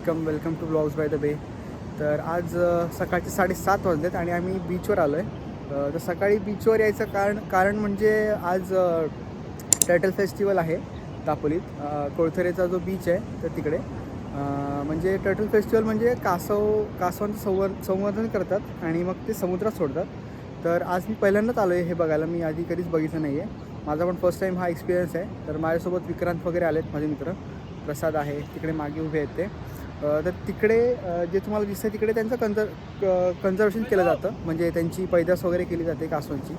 Welcome welcome to blogs by the bay तर आज सकाळचे साडेसात वाजलेत आणि आम्ही बीचवर आलो आहे तर सकाळी बीचवर यायचं कारण कारण म्हणजे आज टर्टल फेस्टिवल आहे दापोलीत. कोळथरेचा जो बीच आहे तर तिकडे. म्हणजे टर्टल फेस्टिवल म्हणजे कासव कासवांचं संवर संवर्धन करतात आणि मग ते समुद्रात सोडतात. तर आज मी पहिल्यांदाच आलो आहे हे बघायला. मी आधी कधीच बघितलं नाही आहे माझा पण फर्स्ट टाईम हा एक्सपिरियन्स आहे. तर माझ्यासोबत विक्रांत वगैरे आलेत माझे मित्र. प्रसाद आहे तिकडे मागे उभे आहेत ते. तर तिकडे जे तुम्हाला दिसतं तिकडे त्यांचं कन्झर कन्झर्वेशन केलं जातं. म्हणजे त्यांची पैदास वगैरे केली जाते कासवांची.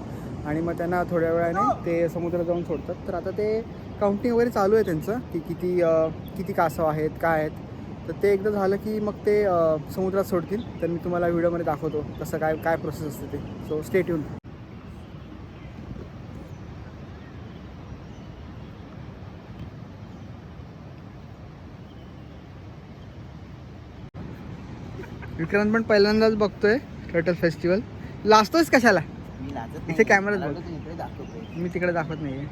आणि मग त्यांना थोड्या वेळाने ते समुद्रात जाऊन सोडतात. तर आता ते काउंटिंग वगैरे चालू आहे त्यांचं. की किती किती कासव आहेत काय आहेत. तर ते एकदा झालं की मग ते समुद्रात सोडतील. तर मी तुम्हाला व्हिडिओमध्ये दाखवतो कसं काय काय प्रोसेस असते ते. सो स्टेट येऊन विक्रांत पण पहिल्यांदाच बघतोय टर्टल फेस्टिवल लाजतोयस कशाला? मी लाजत इथे दाखवतोय. मी तिकडे दाखवत नाही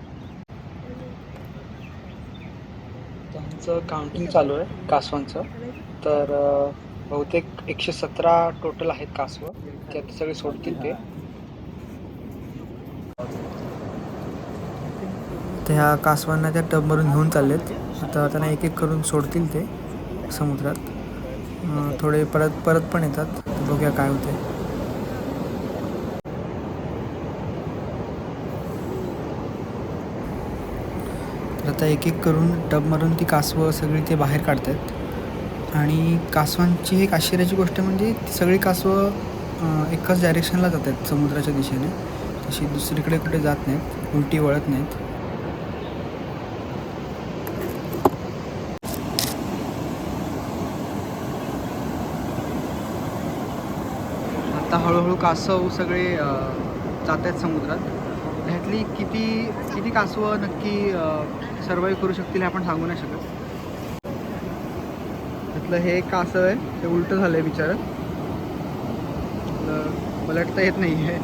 त्यांचं काउंटिंग चालू आहे कासवांचं. तर बहुतेक एकशे सतरा टोटल आहेत कासवं. ते आता सगळे सोडतील ते. त्या कासवांना त्या टबमधून घेऊन चाललेत. आता त्यांना एक एक करून सोडतील ते समुद्रात. थोडे परत परत पण येतात. बघूया काय होते आता एक एक करून टबमधून ती कासवं सगळी ते बाहेर काढतात आणि कासवांची एक आश्चर्याची गोष्ट म्हणजे ती सगळी कासवं एकाच डायरेक्शनला जातात समुद्राच्या दिशेने. तशी दुसरीकडे कुठे जात नाहीत उलटी वळत नाहीत. आता हळूहळू कासव सगळे जात आहेत समुद्रात. ह्यातली किती किती कासवं नक्की सर्वाईव्ह करू शकतील हे आपण सांगू नाही शकत. त्यातलं हे कासव आहे ते उलटं झालं आहे बिचारं पलटता येत नाही आहे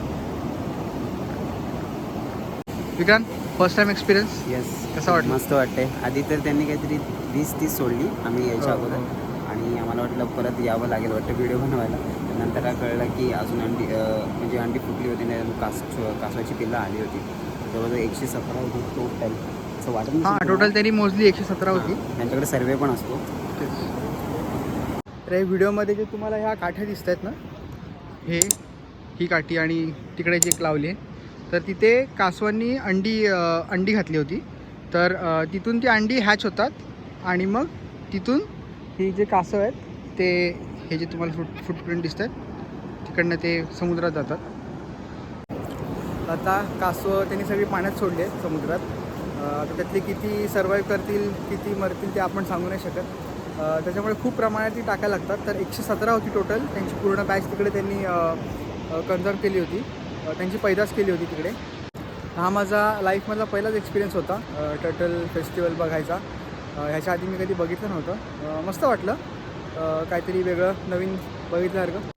Vikrant first time experience yes कसं वाटलं? मस्त वाटतंय. आधी तर त्यांनी काहीतरी वीस तीस सोडली आम्ही यायच्या हो, अगोदर. आणि आम्हाला वाटलं परत यावं लागेल वाटतं व्हिडिओ बनवायला. नंतर कळलं की अजून अंडी म्हणजे अंडी फुटली होती नाही कास कासवाची पिल्लं आली होती. जवळजवळ एकशे सतरा होती टोटल असं वाटत हां टोटल त्यांनी मोजली एकशे सतरा होती? त्यांच्याकडे सर्वे पण असतो. तर हे व्हिडिओमध्ये जे तुम्हाला ह्या काठ्या दिसत आहेत ना हे ही काठी आणि तिकडे जी एक लावली आहे तर तिथे कासवांनी अंडी अंडी घातली होती. तर तिथून ती अंडी हॅच होतात आणि मग तिथून ही जे कासव आहेत ते हे जे तुम्हाला फुट फुटप्रिंट दिसत आहेत तिकडनं ते समुद्रात जातात. आता कासव त्यांनी सगळी पाण्यात सोडली आहेत समुद्रात. तर आता त्यातले किती सर्वाईव्ह करतील किती मरतील ते आपण सांगू नाही शकत. त्याच्यामुळे खूप प्रमाणात ती टाकायला लागतात. तर एकशे सतरा होती टोटल त्यांची पूर्ण बॅच तिकडे त्यांनी कन्झर्व केली होती. त्यांची पैदास केली होती तिकडे. हा माझा लाईफमधला पहिलाच एक्सपिरियन्स होता टर्टल फेस्टिवल बघायचा. ह्याच्या आधी मी कधी बघितलं नव्हतं. मस्त वाटलं. काहीतरी वेगळं नवीन बघितल्यासारखं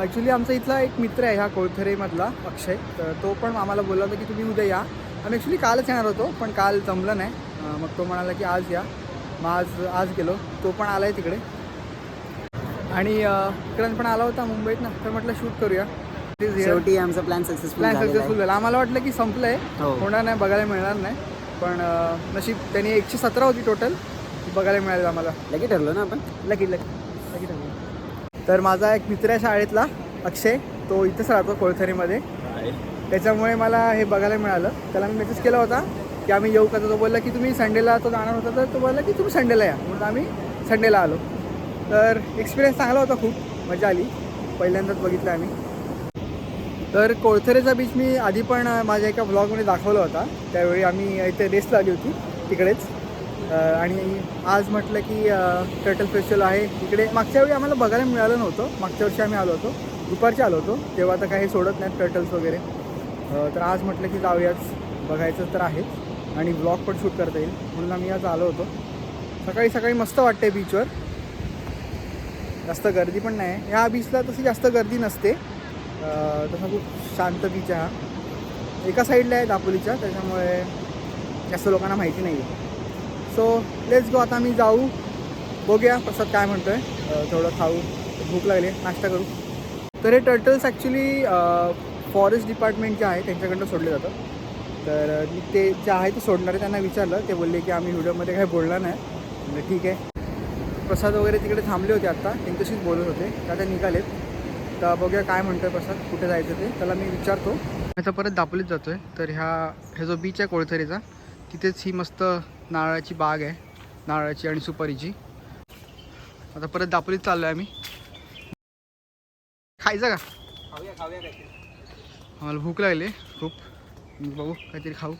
ॲक्च्युली आमचा इथला एक मित्र आहे ह्या कोळथरेमधला अक्षय. तर तो पण आम्हाला बोलला होता की तुम्ही उद्या या. आम्ही ॲक्च्युली कालच येणार होतो पण काल जमलं नाही. मग तो म्हणाला की आज या. मग आज आज गेलो. तो पण आला आहे तिकडे. आणि विक्रांत पण आला होता मुंबईत ना तर म्हटलं शूट करूया. शेवटी आमचा प्लॅन सक्सेसफुल प्लॅन सक्सेसफुल झाला. आम्हाला वाटलं की संपलं आहे हो. होणार नाही बघायला मिळणार नाही. पण नशीब त्यांनी एकशे सतरा होती टोटल बघायला मिळाली आम्हाला. लगे ठरलो ना आपण? लकी लकी लकी ठरलं. तर माझा एक मित्र आहे शाळेतला अक्षय. तो इथंच राहतो कोळथरीमध्ये त्याच्यामुळे मला हे बघायला मिळालं. त्याला मी मेसेज केला होता की आम्ही येऊ का? तो बोलला की तुम्ही संडेला तो जाणार होता. तर तो बोलला की तुम्ही संडेला या. म्हणून आम्ही संडेला आलो. तर एक्सपिरियन्स चांगला होता खूप. मजा आली. पहिल्यांदाच बघितलं आम्ही. तर कोळथरेचा बीच मी आधी पण माझ्या एका ब्लॉगमध्ये दाखवला होता. त्यावेळी आम्ही इथे रेस लावली होती तिकडेच. आणि आज म्हटलं की टर्टल फेस्टिवल आहे. इकडे मागच्या वेळी आम्हाला बघायला मिळालं नव्हतं. मागच्या वर्षी आम्ही आलो होतो. दुपारचे आलो होतो. तेव्हा आता काही सोडत नाहीत टर्टल्स वगैरे. तर आज म्हटलं की जाऊयाच बघायचं तर आहेच आणि ब्लॉग पण शूट करता येईल. म्हणून आम्ही आज आलो होतो. सकाळी सकाळी मस्त वाटते बीचवर जास्त गर्दी पण नाही. ह्या बीचला तशी जास्त गर्दी नसते. तसा खूप शांत बीच आहे हा. एका साईडला आहे दापोलीच्या त्याच्यामुळे जास्त लोकांना माहिती नाही आहे सो लेट्स गो आता आम्ही जाऊ. बघूया प्रसाद काय म्हणतो आहे थोडं खाऊ. भूक लागली नाश्ता करू. तर हे टर्टल्स ॲक्च्युली फॉरेस्ट डिपार्टमेंट जे आहे त्यांच्याकडनं सोडले जातं तर मी ते जे आहे ते सोडणारे त्यांना विचारलं. ते बोलले की आम्ही व्हिडिओमध्ये काही बोलणार नाही. म्हणजे ठीक आहे. प्रसाद वगैरे तिकडे थांबले होते आत्ता त्यांच्याशीच बोलत होते. त्या आता निघालेत. तर बघूया काय म्हणतोय प्रसाद कुठे जायचं ते. त्याला मी विचारतो. आता परत दापोलीत जातो आहे तर ह्या ह्या जो बीच आहे कोळथरीचा तिथेच ही मस्त नारळाची बाग आहे. नारळाची आणि सुपारीची. आता परत दापोलीत चाललो आहे आम्ही. खायचं का? आम्हाला भूक लागली खूप. बघू काहीतरी खाऊ.